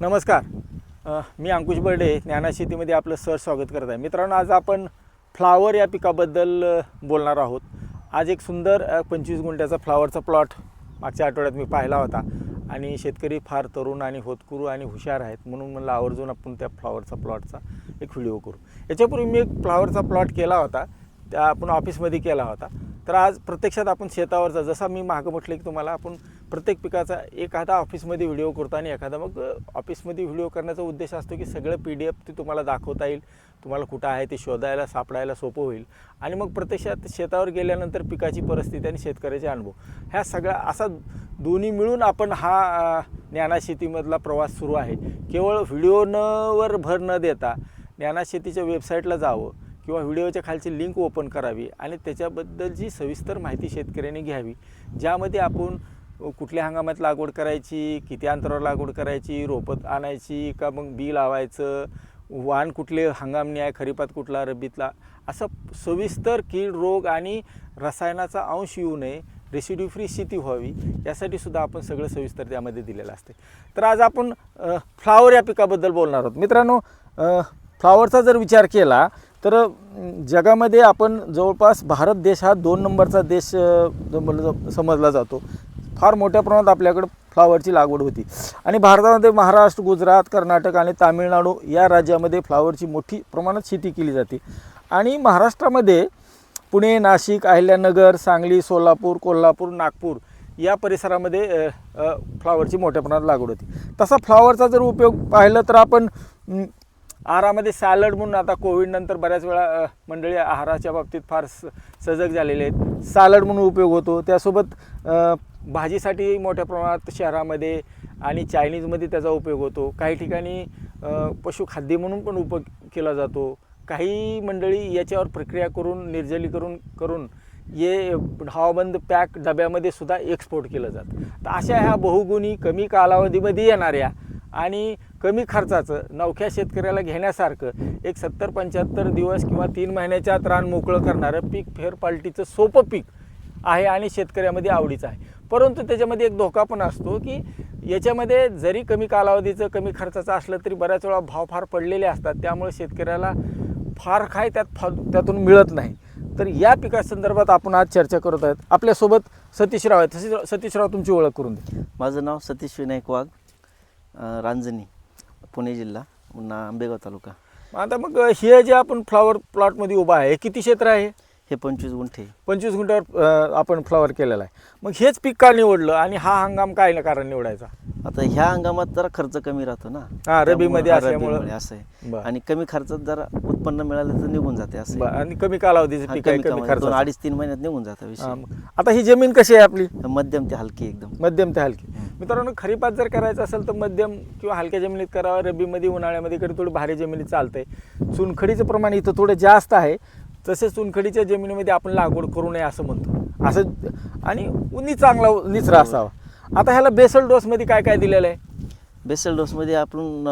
नमस्कार. मी अंकुश बर्डे ज्ञाना शेतीमध्ये आपलं सर स्वागत करत आहे. मित्रांनो आज आपण फ्लावर या पिकाबद्दल बोलणार आहोत. आज एक सुंदर पंचवीस गुंठ्याचा फ्लावरचा प्लॉट मागच्या आठवड्यात मी पाहिला होता आणि शेतकरी फार तरुण आणि होतकुरू आणि हुशार आहेत म्हणून मला आवर्जून आपण त्या फ्लावरचा प्लॉटचा एक व्हिडिओ करू. याच्यापूर्वी मी एक फ्लावरचा प्लॉट केला होता. त्या आपण ऑफिसमध्ये केला होता. तर आज प्रत्यक्षात आपण शेतावरचा जसा मी मागं म्हटलं की तुम्हाला आपण प्रत्येक पिकाचा एखादा ऑफिसमध्ये व्हिडिओ करतो आणि एखादा मग ऑफिसमध्ये व्हिडिओ करण्याचा उद्देश असतो की सगळं पी डी एफ ते तुम्हाला दाखवता येईल तुम्हाला कुठं आहे ते शोधायला सापडायला सोपं होईल. आणि मग प्रत्यक्षात शेतावर गेल्यानंतर पिकाची परिस्थिती आणि शेतकऱ्याचे अनुभव. ह्या सगळ्या असा दोन्ही मिळून आपण हा ज्ञानाशेतीमधला ज्ञाना शेतीमधला प्रवास सुरू आहे. केवळ व्हिडिओवर भर न देता ज्ञाना शेतीच्या वेबसाईटला जावं किंवा व्हिडिओच्या खालची लिंक ओपन करावी आणि त्याच्याबद्दलची सविस्तर माहिती शेतकऱ्यांनी घ्यावी ज्यामध्ये आपण कुठल्या हंगामात लागवड करायची किती अंतरावर लागवड करायची रोपत आणायची का मग बी लावायचं वाण कुठले हंगामनी आहे खरीपात कुठला रब्बीतला असं सविस्तर कीड रोग आणि रसायनाचा अंश येऊ नये रेसिड्यू फ्री शेती व्हावी यासाठी सुद्धा आपण सगळं सविस्तर त्यामध्ये दिलेलं असते. तर आज आपण फ्लावर या पिकाबद्दल बोलणार आहोत. मित्रांनो फ्लावरचा जर विचार केला तर जगामध्ये आपण जवळपास भारत देश हा दोन नंबरचा देश समजला समजला जातो. फार मोठ्या प्रमाणात आपल्याकडं फ्लावरची लागवड होती. आणि भारतामध्ये महाराष्ट्र गुजरात कर्नाटक आणि तामिळनाडू या राज्यामध्ये फ्लावरची मोठी प्रमाणात शेती केली जाते. आणि महाराष्ट्रामध्ये पुणे नाशिक अहिल्यानगर सांगली सोलापूर कोल्हापूर नागपूर या परिसरामध्ये फ्लावरची मोठ्या प्रमाणात लागवड होती. तसा फ्लावरचा जर उपयोग पाहिलं तर आपण आहारामध्ये सॅलड म्हणून आता कोविडनंतर बऱ्याच वेळा मंडळी आहाराच्या बाबतीत फार स सजग झालेले आहेत. सॅलड म्हणून उपयोग होतो. त्यासोबत भाजीसाठी मोठ्या प्रमाणात शहरामध्ये आणि चायनीजमध्ये त्याचा उपयोग होतो. काही ठिकाणी पशुखाद्य म्हणून पण उपयोग केला जातो. काही मंडळी याच्यावर प्रक्रिया करून निर्जलीकरण करून ये हवाबंद पॅक डब्यामध्ये सुद्धा एक्सपोर्ट केलं जातं. तर अशा ह्या बहुगुणी कमी कालावधीमध्ये येणाऱ्या आणि कमी खर्चाचं नवख्या शेतकऱ्याला घेण्यासारखं एक सत्तर पंच्याहत्तर दिवस किंवा तीन महिन्याच्या आत रान मोकळं करणारं पीक फेरपालटीचं सोपं पीक आहे आणि शेतकऱ्यामध्ये आवडीचं आहे. परंतु त्याच्यामध्ये एक धोका पण असतो की याच्यामध्ये जरी कमी कालावधीचं कमी खर्चाचं असलं तरी बऱ्याच वेळा भाव फार पडलेले असतात. त्यामुळे शेतकऱ्याला फार काय त्यात फा त्यातून मिळत नाही. तर या पिकासंदर्भात आपण आज चर्चा करत आहेत. आपल्यासोबत सतीशराव आहेत. सतीश सतीशराव तुमची ओळख करून दे माझं नाव सतीश विनायक वाघ रांजणी. पुणे जिल्हा पुन्हा आंबेगाव तालुका. आता मग हे जे आपण फ्लॉवर प्लॉटमध्ये उभा आहे किती क्षेत्र आहे? हे पंचवीस गुंठे. पंचवीस गुंठ्यावर आपण फ्लॉवर केलेला आहे. मग हेच पीक का निवडलं आणि हा हंगाम काय ना कारण निवडायचा? आता ह्या हंगामात जरा खर्च कमी राहतो ना. हा, हा, असल्यामुळं. असं आहे. आणि कमी खर्चात जरा उत्पन्न मिळालं तर निघून जाते असं. आणि कमी कालावधीचं पीक आहे कमी खर्च अडीच तीन महिन्यात निघून जातं विषय. आता ही जमीन कशी आहे आपली? मध्यम ते हलकी एकदम. मध्यम ते हलकी. मित्रांनो खरीपात जर करायचं असेल तर मध्यम किंवा हलक्या जमिनीत करावं रब्बीमध्ये उन्हाळ्यामध्ये कधी थोडी भारी जमिनीत चालतंय. चुनखडीचं प्रमाण इथं थोडं जास्त आहे. तसेच चुनखडीच्या जमिनीमध्ये आपण लागवड करू नये असं म्हणतो. असं आणि उन्नी चांगला निचरा असावा. आता ह्याला बेसल डोसमध्ये काय काय दिलेलं आहे? बेसल डोसमध्ये आपण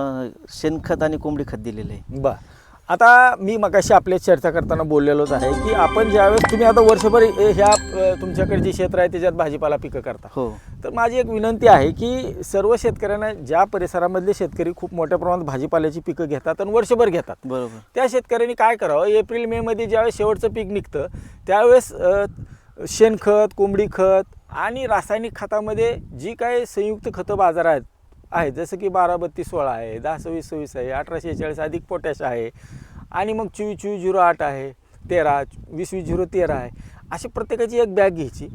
शेणखत आणि कोंबडी खत दिलेलं आहे. बर. आता मी मगाशी आपल्या चर्चा करताना बोललेलोच आहे की आपण ज्यावेळेस तुम्ही आता वर्षभर ह्या तुमच्याकडे जे क्षेत्र आहे त्याच्यात भाजीपाला पिकं करता. हो. तर माझी एक विनंती आहे की सर्व शेतकऱ्यांना ज्या परिसरामधले शेतकरी खूप मोठ्या प्रमाणात भाजीपाल्याची पिकं घेतात आणि वर्षभर घेतात. बरोबर. त्या शेतकऱ्यांनी काय करावं? एप्रिल मे मध्ये ज्यावेळेस शेवटचं पीक निघतं त्यावेळेस शेणखत कोंबडी खत आणि रासायनिक खतामध्ये जी काही संयुक्त खतं बाजारात आहेत जसं की बारा बत्तीस सोळा आहे दहा सव्वीस सव्वीस आहे अठराशे चाळीस अधिक पोटॅश आहे. आणि मग चोवीस चोवीस झिरो आठ आहे तेरा वीस वीस झिरो तेरा आहे. अशी प्रत्येकाची एक बॅग घ्यायची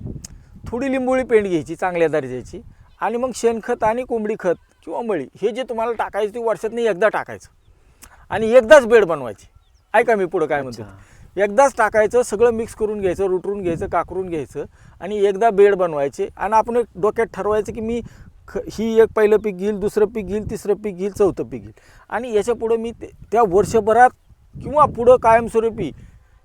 थोडी लिंबोळी पेंड घ्यायची चांगल्या दर्जाची. आणि मग शेणखत आणि कोंबडी खत किंवा मळी हे जे तुम्हाला टाकायचं ते वर्षातनं एकदा टाकायचं. आणि एकदाच बेड बनवायची. ऐका मी पुढं काय म्हणतो. एकदाच टाकायचं सगळं मिक्स करून घ्यायचं रुटरून घ्यायचं काकरून घ्यायचं आणि एकदा बेड बनवायचे. आणि आपण एक डोक्यात ठरवायचं की मी ख ही एक पहिलं पीक घेईल दुसरं पीक घेईल तिसरं पीक घेईल चौथं पीक घेईल. आणि याच्या पुढं मी ते- त्या वर्षभरात किंवा पुढं कायमस्वरूपी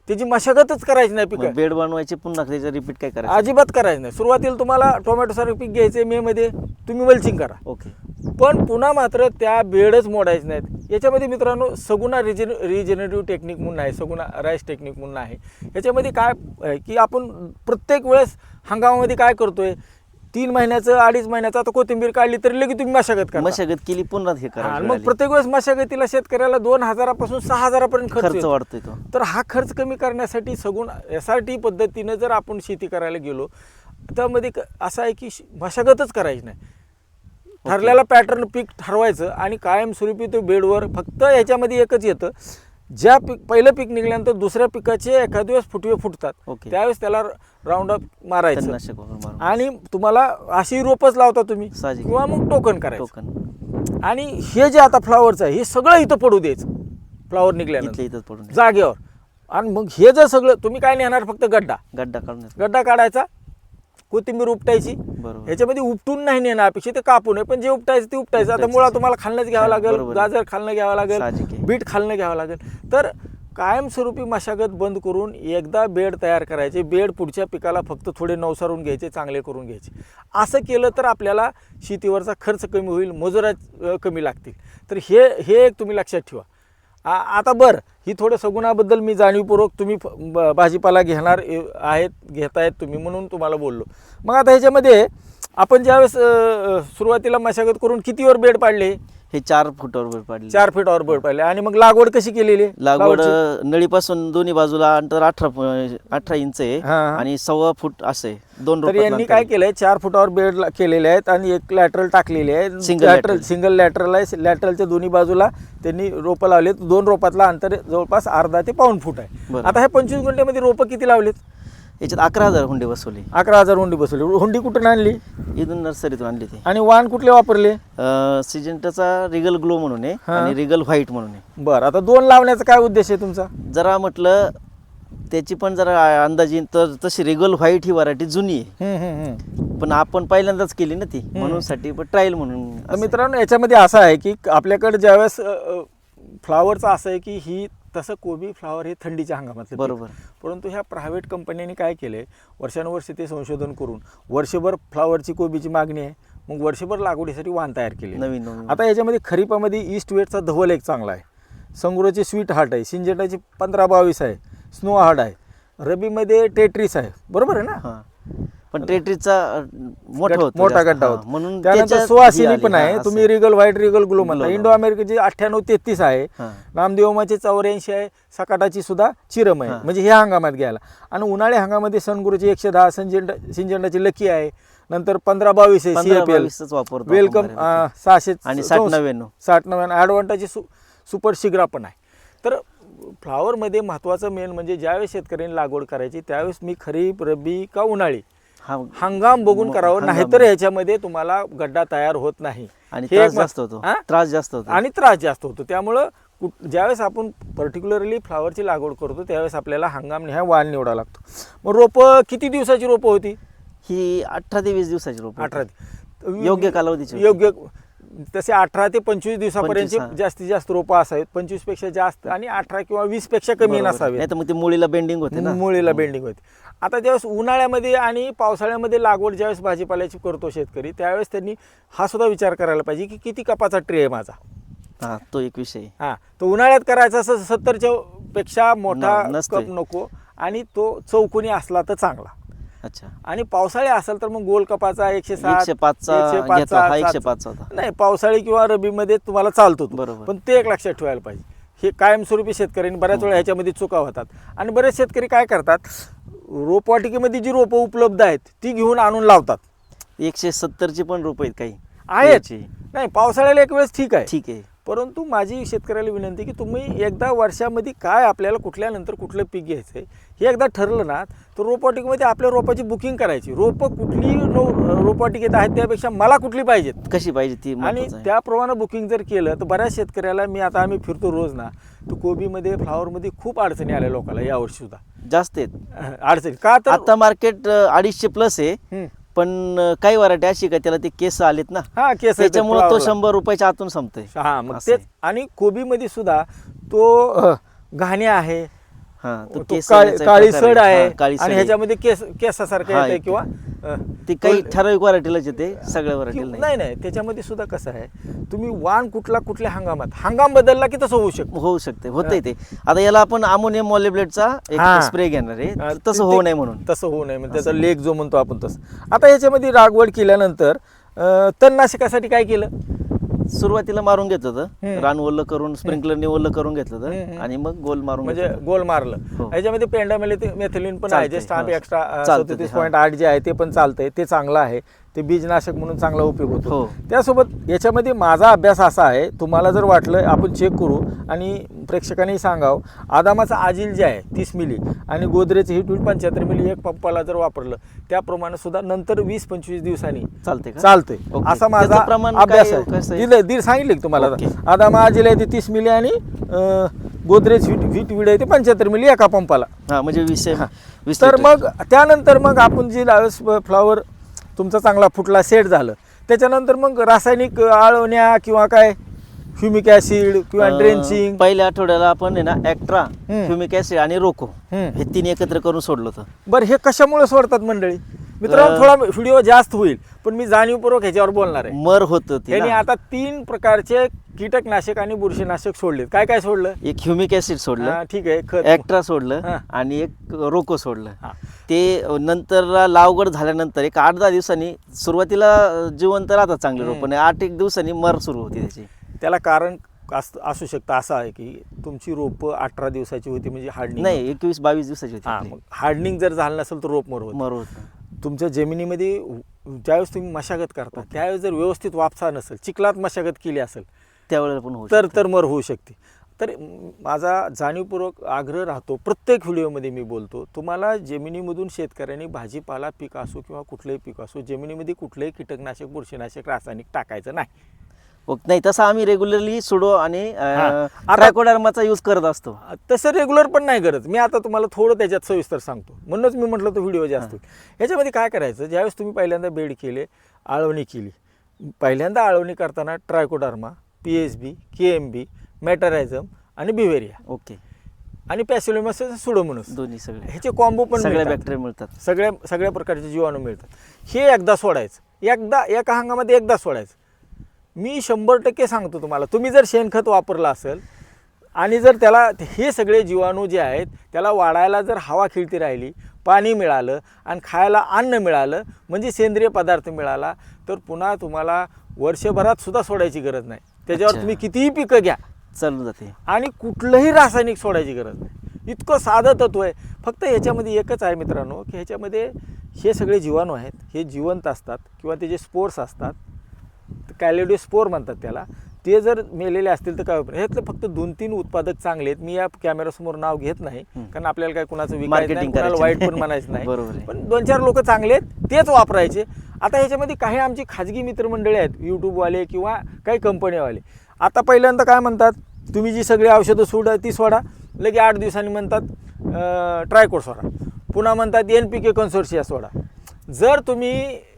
त्याची मशागतच करायची नाही पिकं. बेड बनवायचे पुन्हा त्याचं रिपीट काय करायचं? अजिबात करायचं नाही. सुरुवातीला तुम्हाला टोमॅटोसारखं पीक घ्यायचं मे मध्ये तुम्ही वल्चिंग करा. ओके. पण पुन्हा मात्र त्या बेडच मोडायचे नाहीत. याच्यामध्ये मित्रांनो सगुणा रिजेन रिजेनरेटिव्ह टेक्निक म्हणून आहे सगुणा राईस टेक्निक म्हणून आहे. याच्यामध्ये काय आहे की आपण प्रत्येक वेळेस हंगामामध्ये काय करतोय? तीन महिन्याचं अडीच महिन्याचं आता कोथिंबीर काढली तरी लगेच तुम्ही मशागत करा. मशागत केली पुन्हा हे आणि मग करा प्रत्येक वेळेस मशागतीला शेतकऱ्याला दोन हजारापासून सहा हजारापर्यंत खर्च. वाढतोय तो. तर हा खर्च कमी करण्यासाठी सगुण एस आर टी पद्धतीनं जर आपण शेती करायला गेलो त्यामध्ये असं आहे की मशागतच करायची नाही. ठरलेला पॅटर्न पीक ठरवायचं आणि कायमस्वरूपी तो बेडवर फक्त ह्याच्यामध्ये एकच येतं. ज्या पीक पहिलं पीक निघाल्यानंतर दुसऱ्या पिकाचे एखाद दिवस फुटवे फुटतात. ओके. त्यावेळेस त्याला राऊंड अप मारायचं. तणनाशक वगैरे मारून. आणि तुम्हाला अशी रोपच लावता तुम्ही साहजिक. किंवा मग टोकन करायचं. टोकन. आणि हे जे आता फ्लावरचं आहे हे सगळं इथं पडू द्यायचं. फ्लावर निघल्यानंतर. इथल्या इथंच पडून. जागेवर. आणि मग हे जर सगळं तुम्ही काय नेणार? फक्त गड्डा. गड्डा काढण्यात गड्डा काढायचा. कोथिंबीर उपटायची. बरोबर. ह्याच्यामध्ये उपटून नाही नेणं अपेक्षित ते कापून आहे. पण जे उपटायचं ते उपटायचं. आता. मुळात तुम्हाला खाल्लंच घ्यावं लागेल. गाजर खाल्लं घ्यावं लागेल. बीट खाल्लं घ्यावं लागेल. तर कायमस्वरूपी मशागत बंद करून एकदा बेड तयार करायचे. बेड पुढच्या पिकाला फक्त थोडे नवसारून घ्यायचे चांगले करून घ्यायचे. असं केलं तर आपल्याला शेतीवरचा खर्च कमी होईल मजुरा कमी लागतील. तर हे हे एक तुम्ही लक्षात ठेवा. आ- आता बरं ही थोडं सगुणाबद्दल मी जाणीवपूर्वक तुम्ही फ- ब- भाजीपाला घेणार ए- आहेत घेतायत तुम्ही म्हणून तुम्हाला बोललो. मग आता ह्याच्यामध्ये आपण ज्यावेळेस सुरुवातीला मशागत करून कितीवर बेड पाडले? हे चार फुटावर पाडले चार फीटवर बेड पाडले. आणि मग लागवड कशी केलेली? लागवड? नळीपासून दोन्ही बाजूला अंतर अठरा अठरा इंच आहे. आणि सव्वा फूट असं दोन तर यांनी काय. केलंय? चार फुटावर बेड केलेले आहेत आणि एक लॅटरल टाकलेले आहे. Single lateral. सिंगल लॅटरल आहे. लॅटरलच्या दोन्ही बाजूला त्यांनी रोपं लावलेत. दोन रोपातला अंतर जवळपास अर्धा ते पाऊण फूट आहे. आता हे पंचवीस गुंठ्यामध्ये रोपं किती लावलेत? याच्यात अकरा हजार हुंडे बसवले. अकरा हजार हुंडी बसवली. हुंडी कुठून आणली? इथून नर्सरीतून आणली ते. आणि वाण कुठले वापरले? सिजंटाचा रिगल ग्लो म्हणून आहे हा. आणि रिगल व्हाईट म्हणून आहे. बरं आता दोन लावण्याचा काय उद्देश आहे तुमचा? जरा म्हटलं त्याची पण जरा अंदाजी तर तशी रिगल व्हाईट ही व्हरायटी जुनी आहे. पण आपण पहिल्यांदाच केली ना ती. म्हणून साठी ट्रायल म्हणून. मित्रांनो याच्यामध्ये असं आहे की आपल्याकडे ज्यावेळेस फ्लावरचं असं आहे की ही तसं कोबी फ्लावर हे थंडीच्या हंगामातलं पीक. बरोबर. परंतु ह्या प्रायव्हेट कंपन्यांनी काय केलं? आहे वर्षानुवर्षे ते संशोधन करून वर्षभर फ्लावरची कोबीची मागणी आहे. मग वर्षभर लागवडीसाठी वाण तयार केले. नवीन नवीन. आता याच्यामध्ये खरीपामध्ये ईस्ट वेटचा धवल एक चांगला आहे. संगुराची स्वीट हार्ट आहे. सिंजेटाची पंधरा बावीस आहे. स्नो हार्ड आहे. रबीमध्ये टेट्रिस आहे. बरोबर आहे ना? हा. पण टेट्रीचा मोठा होतो मोठा जास्त. गड्डा हा, होतो म्हणून त्यानंतर त्याच्यात सुवासिनी ही आली. पण हा, आहे असं तुम्ही रिगल व्हाईट रिगल ग्लो म्हणता. इंडो अमेरिकेची अठ्ठ्याण्णव तेहतीस आहे हा. नामदेवमाची चौऱ्याऐंशी आहे सकाटाची सुद्धा चिरम आहे हा. म्हणजे ह्या हंगामात घ्यायला आणि उन्हाळी हंगामामध्ये सनगुरूची एकशे दहा संजेंडा सिंजेंडाची लकी आहे नंतर पंधरा बावीस आहे पंधरा सीएपीएल बावीसच वापरतो आपण वेलकम बऱ्यापैकी. सहाशे आणि साठ नव्याण्णव. साठ नव्याण्णव ॲडव्हान्टाची सु सुपर शिग्रा पण आहे तर फ्लावरमध्ये महत्त्वाचं मेन म्हणजे ज्यावेळेस शेतकऱ्यांनी लागवड करायची त्यावेळेस मी खरीप रब्बी का उन्हाळी हंगाम बघून करावं. नाहीतर ह्याच्यामध्ये तुम्हाला गड्डा तयार होत नाही. आणि हे त्रास जास्त होतो? त्रास जास्त होतो. आणि त्रास जास्त होतो. त्यामुळं ज्यावेळेस आपण पर्टिक्युलरली फ्लावरची लागवड करतो त्यावेळेस आपल्याला हंगाम निहाय वाण निवडावा लागतो. मग रोपं किती दिवसाची रोपं होती? ही अठरा ते वीस दिवसाची रोप अठरा योग्य कालावधीची. योग्य तसे अठरा ते पंचवीस दिवसापर्यंतचे हा. जास्तीत जास्त रोपं असावीत. पंचवीसपेक्षा जास्त आणि अठरा किंवा वीसपेक्षा कमी नसावे नाही तर मग ते मुळीला बेंडिंग होते ना. मुळीला बेंडिंग होते. आता ज्यावेळेस उन्हाळ्यामध्ये आणि पावसाळ्यामध्ये लागवड ज्यावेळेस भाजीपाल्याची करतो शेतकरी त्यावेळेस त्यांनी हा सुद्धा विचार करायला पाहिजे की किती कपाचा ट्रे आहे माझा? हा तो एक विषय. आहे. हा तो उन्हाळ्यात करायचा असं सत्तरच्या पेक्षा मोठा न- नसतोय. कप नको आणि तो चौकोनी असला तर चांगला. अच्छा. आणि पावसाळी असेल तर मग गोल कपाचा एकशे साठ एकशे पाचचा एकशे हा. नाही पावसाळी किंवा रबीमध्ये तुम्हाला चालतो. बरोबर. पण ते एक लक्षात ठेवायला पाहिजे. हे कायमस्वरूपी शेतकऱ्यांनी बऱ्याच वेळा ह्याच्यामध्ये चुका होतात. आणि बरेच शेतकरी काय करतात? रोपवाटिकेमध्ये जी रोपं उपलब्ध आहेत ती घेऊन आणून लावतात. एकशे सत्तरची पण रोप आहेत काही. आहेत. नाही पावसाळ्याला एक वेळेस ठीक आहे. ठीक आहे. परंतु माझी शेतकऱ्याला विनंती की तुम्ही एकदा वर्षामध्ये काय आपल्याला कुठल्यानंतर कुठलं पीक घ्यायचं आहे हे एकदा ठरलं ना तर रोपवाटिकेमध्ये आपल्या रोपाची बुकिंग करायची. रोपं कुठली रो रोपवाटिकेत आहेत त्यापेक्षा मला कुठली पाहिजेत? कशी पाहिजे ती आणि. त्याप्रमाणे बुकिंग जर केलं तर बऱ्याच शेतकऱ्याला मी आता आम्ही फिरतो रोज ना तर कोबीमध्ये फ्लावरमध्ये खूप अडचणी आल्या लोकांना यावर्षी सुद्धा. जास्त आहेत. अडचणी. का तर आता मार्केट अडीचशे प्लस आहे. पण काही व्हरायटी अशी का त्याला ते केस आलेत ना? हा केस त्याच्यामुळे तो. शंभर रुपयाच्या आतून संपतोय. हा मग तेच आणि कोबीमध्ये सुद्धा तो घाण्या आहे हा, तो तो केस काळी येण्याचा काळी प्रकार सड आहे. आहे काळी सड आणि आहे. ह्याच्यामध्ये केस केसासारखं हा, येते एक- किंवा अ, ते काही ठराविक व्हरायटीलाच येते सगळ्या व्हरायटीला नाही नाही. नाही त्याच्यामध्ये सुद्धा कसं आहे तुम्ही वाण कुठला कुठल्या हंगामात हंगाम बदलला की तसं होऊ शकतं. होऊ शकते होतंय ते. आता याला आपण अमोनियम मॉलिब्लेटचा एक हा. स्प्रे घेणार आहे. तसं ते- होऊ नये म्हणून. तसं होऊ नये म्हणजे त्याचा लेख जो म्हणतो आपण तसं. आता ह्याच्यामध्ये लागवड केल्यानंतर अ, तणनाशकासाठी काय केलं? सुरुवातीला मारून घेत होतं. रान ओल्लं करून स्प्रिंकलरने ओल्लं करून घेतलं होतं. आणि मग गोल मारून म्हणजे घेतलं. गोल मारलं हो. ह्याच्यामध्ये पेंडा मेथिलीन पण आहे जे स्टाम्प. एक्स्ट्रा सदतीस. पॉईंट आठ जे आहे ते पण चालतंय ते चांगलं आहे ते बीजनाशक म्हणून चांगला उपयोग होतो हो. त्यासोबत याच्यामध्ये माझा अभ्यास असा आहे तुम्हाला जर वाटलं आपण चेक करू आणि प्रेक्षकांनी सांगावं आदामाचा आजील जे आहे तीस मिली आणि गोदरेज ही टू पंच्याहत्तर मिली एक पंपाला जर वापरलं त्याप्रमाणे सुद्धा नंतर वीस पंचवीस दिवसांनी चालतंय का चालतंय. असा माझा अभ्यास आहे? दिलं दीड सांगितलं की तुम्हाला. आदामा आजील आहे ते तीस मिली आणि गोदरेज व्हीट व्हीट विड आहे ते पंच्याहत्तर मिली एका पंपाला हा म्हणजे वीस तर. मग त्यानंतर मग आपण जी फ्लावर तुमचा चांगला फुटला सेट झालं त्याच्यानंतर मग रासायनिक आळवण्या किंवा काय ह्युमिक ॲसिड किंवा ड्रेंचिंग पहिल्या आठवड्याला आपण आहे ना ऍक्ट्रा. ह्युमिक ऍसिड आणि रोको. हे तीन एकत्र करून सोडलं होतं बरं हे कशामुळे सोडतात मंडळी मित्रांनो थोडा व्हिडिओ जास्त होईल पण मी जाणीवपूर्वक ह्याच्यावर बोलणार आहे मर होतं. आता तीन प्रकारचे कीटकनाशक आणि बुरशीनाशक सोडलेत. काय काय सोडलं? एक ह्युमिक ऍसिड हा, सोडलं ठीक आहे खत. ऍक्ट्रा सोडलं हा. आणि एक रोको सोडलं. हा. ते नंतर लावगड झाल्यानंतर एक आठ दहा दिवसांनी सुरुवातीला जिवंत राहतात चांगले रोप. आणि आठ एक दिवसांनी मर सुरू होती त्याची. त्याला कारण अस- असू शकतं असं आहे की तुमची रोपं अठरा दिवसाची होती म्हणजे हार्डनिंग नाही एकवीस बावीस दिवसाची होती हा. मग हार्डनिंग जर झालं नसेल तर रोप मरवत मर होत. तुमच्या जमिनीमध्ये ज्यावेळेस तुम्ही मशागत करता त्यावेळेस जर व्यवस्थित वापसा नसेल चिखलात मशागत केली असेल त्यावेळेला पण होऊ तर शकतं. तर मर होऊ शकते तर माझा जाणीवपूर्वक आग्रह राहतो प्रत्येक व्हिडिओमध्ये मी बोलतो तुम्हाला जमिनीमधून शेतकऱ्यांनी भाजीपाला पीक असो किंवा कुठलंही पीक असो जमिनीमध्ये कुठलंही कीटकनाशक बुरशीनाशक रासायनिक टाकायचं नाही ओके. नाही तसं आम्ही रेग्युलरली सुडो आणि हा. आता- ट्रायकोडर्माचा यूज करत असतो तसं रेग्युलर पण नाही गरज मी आता तुम्हाला थोडं त्याच्यात सविस्तर सांगतो म्हणूनच मी म्हटलं तो व्हिडिओ जास्त होईल ह्याच्यामध्ये काय करायचं ज्यावेळेस तुम्ही पहिल्यांदा बेड केले आळवणी केली पहिल्यांदा आळवणी करताना trichoderma P H B K M B मॅटरायझम आणि बिव्हेरिया. ओके. आणि पॅसिलोमस सुडोमोनस. दोन्ही सगळे. ह्याचे कॉम्बो पण सगळ्या. बॅक्टेरिया मिळतात. सगळ्या सगळ्या प्रकारचे जीवाणू मिळतात. हे एकदा सोडायचं. एकदा एका हंगामामध्ये एकदा सोडायचं. मी शंभर टक्के सांगतो तुम्हाला तुम्ही जर शेणखत वापरलं असेल आणि जर त्याला हे सगळे जीवाणू जे आहेत त्याला वाढायला जर हवा खिळती राहिली पाणी मिळालं आणि खायला अन्न मिळालं म्हणजे सेंद्रिय पदार्थ मिळाला तर पुन्हा तुम्हाला वर्षभरात सुद्धा सोडायची गरज नाही. त्याच्यावर अच्छा. तुम्ही कितीही पिकं घ्या. चालून जाते. आणि कुठलंही रासायनिक सोडायची गरज नाही. इतकं साधं तत्व आहे. फक्त ह्याच्यामध्ये एकच आहे मित्रांनो की ह्याच्यामध्ये हे सगळे जीवाणू आहेत. हे जिवंत असतात किंवा त्याचे स्पोर्स असतात कॅलेडिओ स्पोर म्हणतात त्याला. ते जर मेलेले असतील तर काय उपयोग ह्यातले फक्त दोन तीन उत्पादक चांगले आहेत. मी या कॅमेरासमोर नाव घेत नाही. कारण आपल्याला काय कुणाचं विकायचं नाही कुणाला वाईट. पण म्हणायचं नाही. बरोबर. पण दोन चार लोक चांगले आहेत तेच वापरायचे. आता ह्याच्यामध्ये काही आमची खाजगी मित्रमंडळी आहेत यूट्यूबवाले किंवा काही कंपनीवाले. आता पहिल्यांदा काय म्हणतात तुम्ही जी सगळी औषधं सोडा ती सोडा. लगे आठ दिवसांनी म्हणतात ट्रायकोड सोडा. पुन्हा म्हणतात एन पी के कन्सोर्शिया सोडा. जर तुम्ही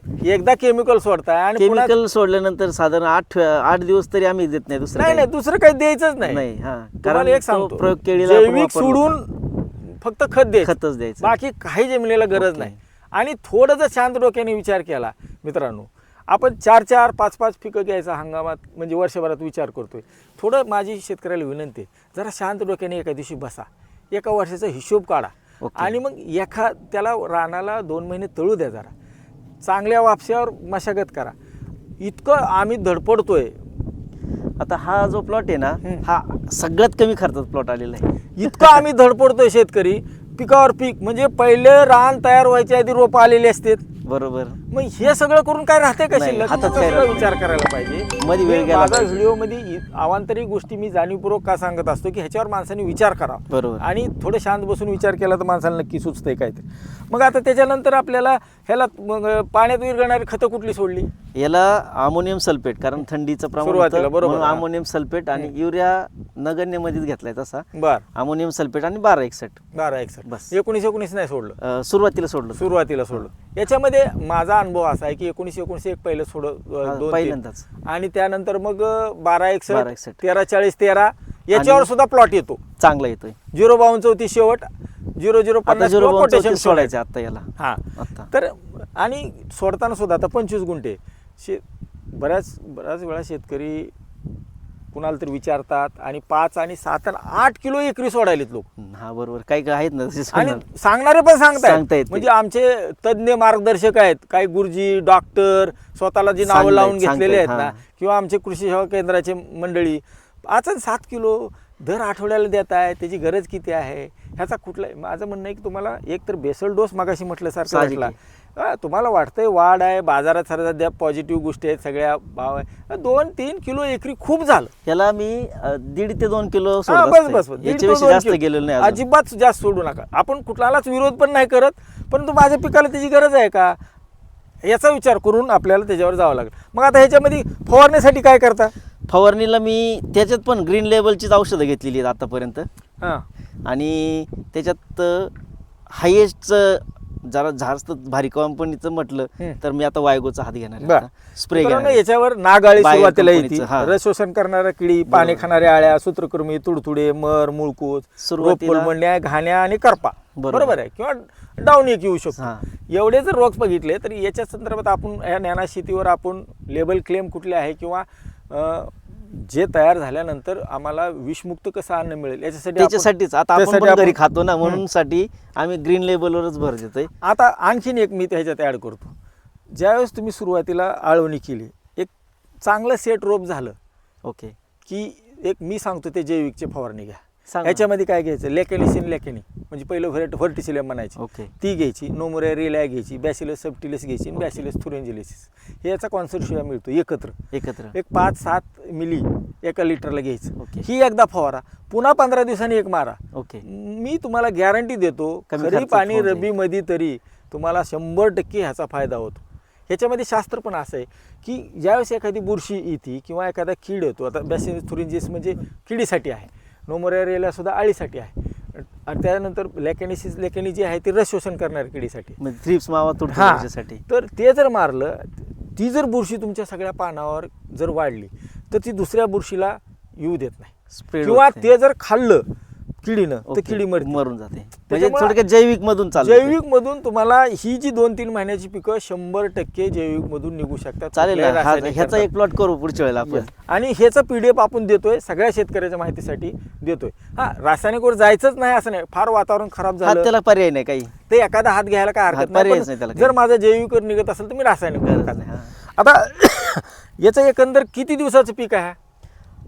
एकदा केमिकल सोडताय आणि पुन्हा केमिकल सोडल्यानंतर साधारण आठ आठ दिवस तरी आम्ही देत नाही दुसरं नाही काही. नाही दुसरं काही द्यायचंच नाही. नाही हा. तुम्हाला एक तो सांगतो. प्रयोग आपण जैविक वापरला सोडून फक्त खत द्यायचं. खतच द्यायचं. बाकी काही जमिनीला गरज ओके. नाही. आणि थोडं जर शांत डोक्याने विचार केला मित्रांनो. आपण चार चार पाच पाच पिकं घ्यायचा हंगामात म्हणजे वर्षभरात विचार करतोय. थोडं माझी शेतकऱ्याला विनंती आहे जरा शांत डोक्याने एका दिवशी बसा. एका वर्षाचा हिशोब काढा. ओके. आणि मग एखा त्याला रानाला दोन महिने तळू द्या जरा. चांगल्या वापशावर मशागत करा. इतकं आम्ही धडपडतोय. आता हा जो प्लॉट आहे ना. हा सगळ्यात कमी खर्चात प्लॉट आलेला आहे. इतकं आम्ही धडपडतोय शेतकरी. पिकावर पीक म्हणजे पहिले रान तयार व्हायच्या आधी रोपं आलेली असतात. बरोबर. मग हे सगळं करून काय राहते का नाही, शिल्लक? हातात मग काय कसला राहत? विचार करायला पाहिजे? मध्ये वेळ गेला माझा पाहिजे. व्हिडिओमध्ये इ- अवांतरिक गोष्टी मी जाणीवपूर्वक का सांगत असतो की ह्याच्यावर माणसाने विचार करा. बरोबर. आणि थोडं शांत बसून विचार केला तर माणसाला नक्की सुचतंय काय ते. मग आता त्याच्यानंतर आपल्याला ह्याला मग पाण्यात विरघळणारी खतं कुठली सोडली? याला अमोनियम सल्फेट कारण थंडीचं प्रमाण सुरुवातीला, होतं, बरोबर, म्हणून हा. अमोनियम सल्फेट आणि युरिया नगण्यमध्येच घेतलाय तसा. बर. अमोनियम सल्फेट आणि बारा एकसठ बारा एक सर बस. एकोणीस एकोणीस नाही सोडलं. अं, सुरुवातीला सोडलं. सुरुवातीला सोडलं. याच्यामध्ये माझा अनुभव असा आहे की एकोणीस एकोणीस एक पहिलं सोड दोन तीन. पहिल्यांदाच. आणि त्यानंतर मग बारा बारा एकसठ. तेरा चाळीस तेरा याच्यावर सुद्धा प्लॉट येतो. चांगला येतोय. झिरो बावन्न चौतीस शेवट झिरो झिरो आता पन्नास झिरो किंवा सोडायचं आता याला. हा. आता. तर आणि सोडताना सुद्धा आता पंचवीस गुंठे. शे बऱ्याच बऱ्याच वेळा शेतकरी कुणाला तरी विचारतात आणि पाच आणि सात आणि आठ किलो एकरी सोडायलेत लोक हा बरोबर काही काही आहेत ना तसे आणि सांगणार. सांगणारे पण सांगतायत ते. म्हणजे आमचे तज्ज्ञ मार्गदर्शक आहेत काही गुरुजी डॉक्टर स्वतःला जी नावं सांगतायत, लावून घेतलेले आहेत सांगतायत, ना हा. किंवा आमचे कृषी सेवा केंद्राचे मंडळी पाच आणि सात किलो दर आठवड्याला देत आहे त्याची गरज किती आहे? ह्याचा कुठला माझं म्हणणं आहे की तुम्हाला एक तर बेसल डोस मागाशी म्हटल्यासारखं साहजिक वाटला. तुम्हाला वाटतंय वाढ आहे बाजारात सध्या पॉझिटिव्ह गोष्टी आहेत सगळ्या भाव आहे. दोन तीन किलो एकरी खूप झालं. याला मी दीड ते दोन किलो बस. बस जास्त. गेलेलो नाही. अजिबात जास्त सोडू नका. आपण कुठलाच विरोध पण नाही करत परंतु माझ्या पिकाला त्याची गरज आहे का? याचा विचार करून आपल्याला त्याच्यावर जावं लागेल. मग आता ह्याच्यामध्ये फवारण्यासाठी काय करता? फवारणीला मी त्याच्यात पण ग्रीन लेबलचीच औषधं घेतलेली आहेत आतापर्यंत. हां. आणि त्याच्यात हायेस्ट जरा जास्त भारी कंपनीचं म्हटलं. तर मी आता वायगोचा हात घेणार. स्प्रे घेणार याच्यावर नागाळी सुरुवातीला येते हा. रस शोषण करणाऱ्या किडी पाने खाणाऱ्या आळ्या सूत्रकृमी तुडतुडे मर मुळकूच सुरुवातीला- रोगफुलमंड्या घाण्या आणि करपा बरोबर. आहे किंवा डाऊन एक येऊ शकतो हा. एवढे जर रोग बघितले तर याच्या संदर्भात आपण या ज्ञाना शेतीवर आपण लेबल क्लेम कुठले आहे किंवा जे तयार झाल्यानंतर आम्हाला विषमुक्त कसं अन्न मिळेल? याच्यासाठी त्याच्यासाठीच. आता आपण त्यासाठी पण घरी आपण- खातो ना म्हणून साठी आम्ही ग्रीन लेबलवरच भर देतोय. आता आणखीन एक मी त्याच्यात ॲड करतो. ज्यावेळेस तुम्ही सुरुवातीला आळवणी केली एक चांगलं सेट रोप झालं ओके की एक मी सांगतो ते जैविकचे फवारणी घ्या. ह्याच्यामध्ये काय घ्यायचं? लेकॅनिसिन लेकॅनी म्हणजे पहिलं व्हरेट व्हर्टिसिलियम म्हणायची. ओके. ती घ्यायची. नोमोरिया रिलॅ घ्यायची. बॅसिलस सबटिलिस घ्यायची आणि बॅसिलस थुरेंजिलिसिस हे याचा कॉन्सर्शिया मिळतो. एकत्र. एकत्र. एक पाच सात मिली एका लिटरला घ्यायचं. ओके. ही एकदा फवारा. पुन्हा पंधरा दिवसांनी एक मारा. ओके. मी तुम्हाला गॅरंटी देतो होऊन जाईल. रब्बीमध्ये तरी तुम्हाला शंभर टक्के ह्याचा फायदा होतो. ह्याच्यामध्ये शास्त्र पण असं आहे की ज्यावेळेस एखादी बुरशी येते किंवा एखादा कीड येतो आता बॅसिन थुरिंजिस म्हणजे किडीसाठी आहे. नोमोरेरियाला सुद्धा आळीसाठी आहे आणि त्यानंतर लेकॅनिसिस लेकॅनी जी आहे ती रस शोषण करणाऱ्या किडीसाठी म्हणजे थ्रिप्स मावा. त्याच्यासाठी तर ते जर मारलं ती जर बुरशी तुमच्या सगळ्या पानावर जर वाढली तर ती दुसऱ्या बुरशीला येऊ देत नाही किंवा. ते जर खाल्लं किडीनं तर किडी मरते. मरून जाते. म्हणजे त्याच्यामुळं थोडक्यात जैविक मधून चालू जैविक मधून तुम्हाला ही जी दोन तीन महिन्याची पिकं शंभर टक्के जैविक मधून निघू शकतात. चालेल कुठल्याही हा- रासायनिक ह्याचा. एक प्लॉट करू पुढच्या वेळेला आपण. Yes. आणि ह्याचं पीडीएफ आपण देतोय सगळ्या शेतकऱ्याच्या माहितीसाठी देतोय. हा रासायनिकवर जायचंच नाही असं नाही. फार वातावरण खराब हा झालं. त्याला पर्याय नाही काही. ते एखादा हात घ्यायला काय हात हरकत नाही. पर्यायच पण नाही त्याला जर काही. माझं जैविकवर निघत असेल तर मी रासायनिक गरज करणार. नाही. आता याचं एकंदर किती दिवसाचं पीक आहे?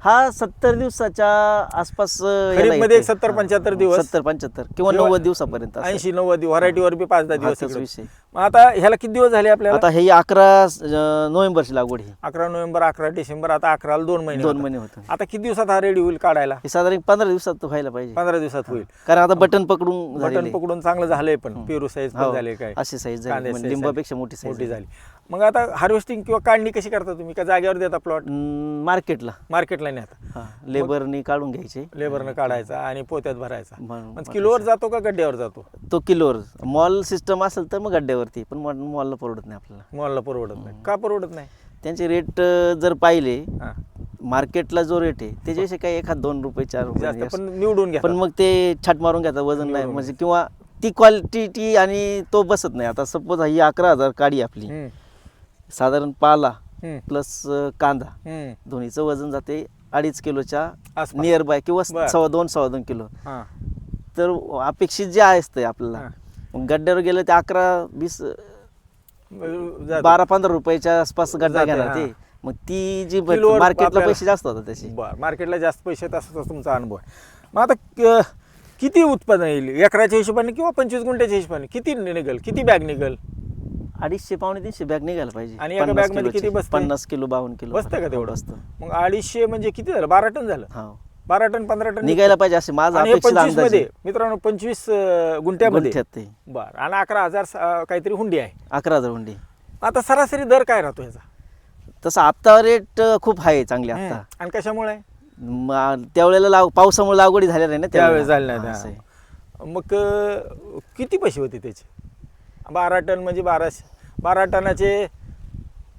हा सत्तर दिवसाच्या आसपास अं, याला खरीपमध्ये येते. एक 70 हा, 75 दिवस. सत्तर पंच्याहत्तर किंवा किंवा नव्वद दिवसापर्यंत. ऐंशी नव्वद व्हरायटीवर बी पाच दहा हा, दिवस तोच इकडं. विषय. मग आता ह्याला किती दिवस झाले आपल्याला आता हे अकरा अं, नोव्हेंबरची लागवड ही अकरा नोव्हेंबर अकरा डिसेंबर आता अकराला दोन महिने दोन होतात. महिने होते आता किती दिवसात हा रेडी होईल काढायला हे साधारण पंधरा दिवसात व्हायला पाहिजे पंधरा दिवसात होईल कारण आता बटन पकडून बटन झालेले. पकडून चांगलं झालंय पण. पेरू साईज हो, झाले काय अशी साईज झाली म्हणजे size लिंबापेक्षा. मोठी साईज मोठी झाली मग आता हार्वेस्टिंग किंवा काढणी कशी करता तुम्ही? का जागेवर देता प्लॉट मार्केटला मार्केटला नाही आता लेबरनी काढून घ्यायचे. लेबरनं काढायचा आणि पोत्यात भरायचा. किलोवर जातो का गड्ड्यावर जातो? तो किलोवर. मॉल सिस्टम असेल तर मग गड्ड्यावरती पण मॉलला परवडत नाही आपल्याला. मॉलला परवडत नाही. का परवडत नाही? त्यांचे रेट जर पाहिले. मार्केटला जो रेट आहे त्याच्याविषयी काही एखाद दोन रुपये चार रुपये. पण निवडून घ्या. पण मग ते छाट मारून घेतात वजन नाही. म्हणजे किंवा ती क्वालिटी आणि तो बसत नाही. आता सपोज ही अकरा हजार काडी आपली. साधारण पाला प्लस कांदा. दोन्हीचं वजन जाते अडीच किलोच्या आसपास. नियर बाय किंवा बर. सव्वा दोन सव्वा दोन किलो. तर अपेक्षित जे असते आपल्याला. हा. मग गड्ड्यावर गेलं ते अकरा वीस बारा पंधरा रुपयाच्या आसपास गड्डा जाते, घेणार हा. ते मग ती जी किलोवर मार्केटला आपल्याला- पैसे जास्त होतात त्याचे. बर मार्केटला जास्त पैसे असा तुमचा अनुभव आहे. मग आता क- किती उत्पन्न येईल? एकराच्या हिशोबाने किंवा पंचवीस गुंठ्याच्या हिशोबाने? किती निघेल? किती बॅग निघेल? अडीचशे पावणे तीनशे बॅग निघायला पाहिजे आणि एका पन्नास बॅगमध्ये किती किलोचे. बसते? पन्नास किलो बावन्न किलो बसतं का तेवढं बसतं मग अडीचशे म्हणजे किती झालं बारा टन झालं हा बारा टन पंधरा टन निघायला पाहिजे असे माझा आणि अपेक्षित पंचवीस अंदाजमध्ये. मित्रांनो पंचवीस गुंठ्यामध्ये गुंठ्यात ते बर आणि अकरा हजार काहीतरी हुंडी आहे अकरा हजार हुंडी आता सरासरी दर काय राहतो ह्याचा तसं आत्ता रेट खूप आहे चांगले हम्म. आत्ता आणि कशामुळे आहे? म- त्यावेळेला लाव पावसामुळे लागवडी झाल्या नाही ना त्यावेळेस. झालं नाही हा, असं आहे. त्या. मग अं, किती पैसे होते त्याचे बारा टन म्हणजे बाराशे बारा टनाचे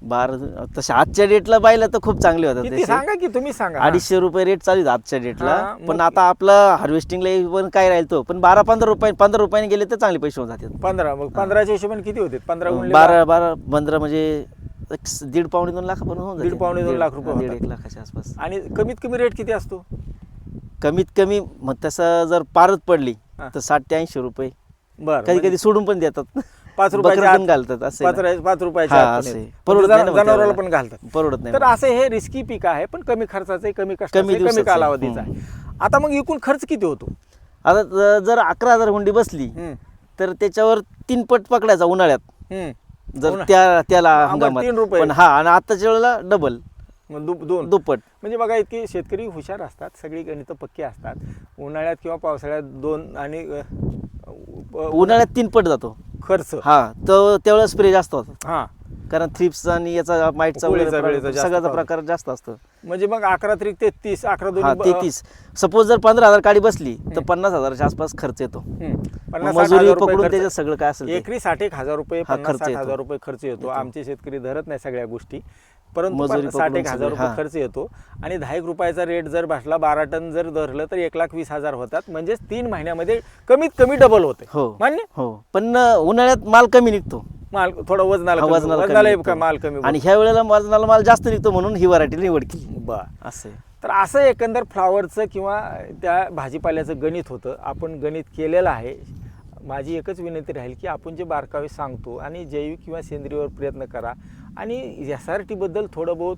बारा तसे आजच्या डेटला पाहिलं तर खूप चांगले होतात किती. सांगा की तुम्ही सांगा. अडीचशे रुपये रेट चालू आहे आजच्या डेटला हा, मग- पण आता आपलं हार्वेस्टिंगला पण काय राहील तो पण बारा पंधरा रुपये पंधरा रुपयाने गेले तर चांगले पैसे होऊन जातात पंधरा मग पंधराच्या हिशोबाने किती होते पंधरा गुणले बारा बारा पंधरा म्हणजे एक स- दीड पावणे दोन लाख पण होऊन दीड जाते. पावणे दोन लाख रुपये दीड होतात. एक लाखाच्या आसपास आणि कमीत कमी रेट किती असतो कमीत कमी मग तसं जर पारत पडली हा. तर साठ ते ऐंशी रुपये बर कधी कधी सोडून पण देतात पाच रुपयाच्या आत- घालतात असे पाच रा- पाच रुपयाच्या हा, आत पण असे. येते. परवडत म्हणजे नाही ना मग जनावराला. पण घालतात परवडत नाही तर. असं हे रिस्की पीक आहे पण कमी खर्चाचं कमी कमी कमी दिवसाचं. कालावधीचा आहे आता मग एकूण खर्च किती होतो आता ज- जर अकरा हजार हुंडी बसली हम्म. तर त्याच्यावर तीन पट पकडायचा उन्हाळ्यात हम्म. जर उन्हा- त्या त्याला हा, मग हंगामात तीन रुपये. पण हा आणि आताच्या वेळेला डबल मग दु- दोन दुप्पट म्हणजे बघा इतके शेतकरी हुशार असतात सगळी गणितं पक्की असतात उन्हाळ्यात किंवा पावसाळ्यात दोन आणि अ, उन्हाळ्यात तीन पट जातो खर्च. हा तर त्यावेळेला स्प्रे जास्त होतो. हा. कारण थ्रिप्स आणि याचा माईटचा उकळीचा, वगैरे वेळेचा प्रकार- जास्त सगळ्याचा प्रकार. जास्त असतो. म्हणजे मग अकरा तरी तेहतीस अकरा हा दोन तेहतीस. सपोज जर पंधरा हजार काडी बसली तर पन्नास हजाराच्या आसपास खर्च येतो. मग मजुरी पकडून त्याच्यात सगळं काय असेल ते. एकरी साठ एक हजार रुपये हा, पन्नास खर्च साठ येतो. हजार रुपये खर्च येतो. आमचे शेतकरी धरत नाही सगळ्या गोष्टी. परंतु साठ एक हजार रुपये. खर्च येतो. आणि दहा एक रुपयाचा रेट जर बसला बारा टन जर धरलं तर एक लाख वीस हजार होतात. म्हणजेच तीन महिन्यामध्ये कमीत कमी डबल होते. हो मान्य? हो. पण उन्हाळ्यात माल कमी निघतो. माल थोडा वजनाला वजनाला माल कमी आणि ह्या वेळेला वजनाला माल जास्त निघतो म्हणून ही व्हरायटी निवड केली. बर असं. तर असं एकंदर फ्लावरचं किंवा त्या भाजीपाल्याचं गणित होतं. आपण गणित केलेलं आहे. माझी एकच विनंती राहील की आपण जे बारकावे सांगतो आणि जैविक किंवा सेंद्रियवर प्रयत्न करा आणि एस आर टीबद्दल थोडं बहुत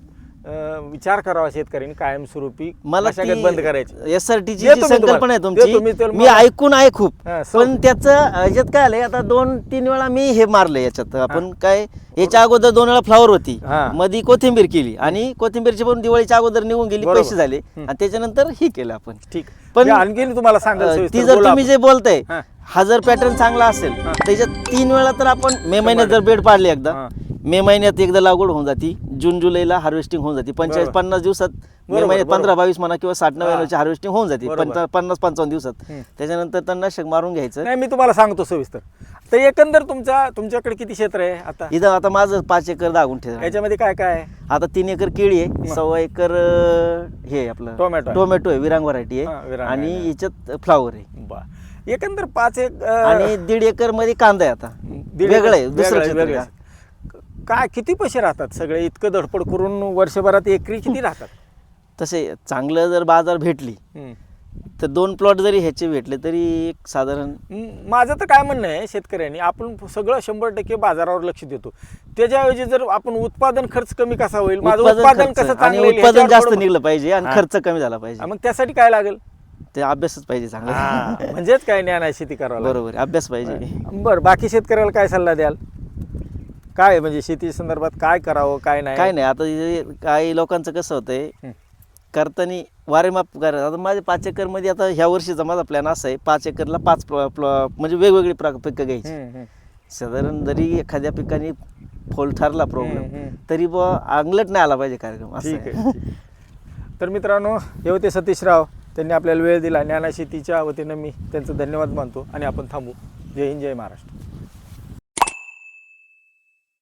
विचार करावा शेतकऱ्यांनी कायमस्वरूपी. मला मशागत बंद करायची. एस आर टीची संकल्पना आहे तुमची मी ऐकून आहे खूप. पण त्याचं याच्यात काय आलंय आता दोन तीन वेळा मी हे मारलं याच्यात आपण काय याच्या अगोदर दोन वेळा फ्लॉवर होती. मध्ये कोथिंबीर केली आणि कोथिंबीरची पण दिवाळीच्या अगोदर निघून गेली. पैसे झाले. आणि त्याच्यानंतर ही केलं आपण. ठीक. पण आणखी तुम्हाला सविस्तर ती जर तुम्ही. जे बोलताय हा. जर पॅटर्न चांगला असेल. त्याच्यात तीन वेळा तर आपण मे महिन्यात जर बेड पाडले एकदा. मे महिन्यात एकदा लागवड होऊन जाती जून जुलैला हार्वेस्टिंग होऊन जाते पंचेचाळीस. पन्नास दिवसात मे महिन्यात. पंधरा बावीस म्हणा किंवा साठ. नव्याण्णवची हार्वेस्टिंग होऊन जाते पन्नास पंचावन्न दिवसात. त्याच्यानंतर तणनाशक मारून घ्यायचं नाही मी तुम्हाला सांगतो सविस्तर तर एकंदर तुमच्या तुमच्याकडे किती क्षेत्र आहे आता इथं आता माझं पाच एकर दागून ठेव याच्यामध्ये काय काय आहे आता तीन एकर केळी आहे सव्वा एकर हे आपलं टोमॅटो. टोमॅटो आहे विरांग व्हरायटी आहे आणि. याच्यात फ्लावर आहे एकंदर पाच एक आणि दीड एकरमध्ये कांदा आहे आता. दीड वेगळं आहे दुसरं वेगळं आहे, क्षेत्र वेगळं आहे. आहे. काय किती पैसे राहतात सगळे? इतकं धडपड करून वर्षभरात एकरी किती राहतात? तसे चांगलं जर बाजार भेटली हम्म. तर दोन प्लॉट जरी ह्याचे भेटले तरी एक साधारण म- माझं तर काय म्हणणं आहे शेतकऱ्यांनी आपण सगळं शंभर टक्के बाजारावर लक्ष देतो. त्याच्याऐवजी जर आपण उत्पादन खर्च कमी कसा होईल? माझं उत्पादन खर्च कसं आणि चांगलं उत्पादन ह्याच्यावर जास्त थोडं- निघलं पाहिजे आणि हा. खर्च कमी झाला हा, पाहिजे. मग त्यासाठी काय लागेल? ते अभ्यासच पाहिजे चांगला हा, म्हणजेच काय ज्ञान आहे शेती करावं लागेल. बरोबर अभ्यास पाहिजे बरं बाकी शेतकऱ्याला काय सल्ला द्याल काय म्हणजे शेती संदर्भात काय करावं काय नाही काय नाही आता हे काही लोकांचं कसं होतंय हं. करताना वारेमाप करा आता माझे पाच एकरमध्ये आता ह्या वर्षीचा माझा प्लॅन असा आहे पाच एकरला पाच प्लॉ प्लॉ- म्हणजे वेगवेगळी प्र- पिकं घ्यायची हम्म, हम्म. साधारण जरी एखाद्या पिकाने फोल ठरला प्रॉब्लेम हम्म. तरी बुवा अंगलट नाही आला पाहिजे कार्यक्रम असं ठीक आहे. आहे ठीक आहे. तर मित्रांनो हे होते सतीशराव. त्यांनी आपल्याला वेळ दिला. ज्ञाना शेतीच्या वतीनं मी त्यांचं धन्यवाद मानतो आणि आपण थांबू. जय हिंद जय महाराष्ट्र.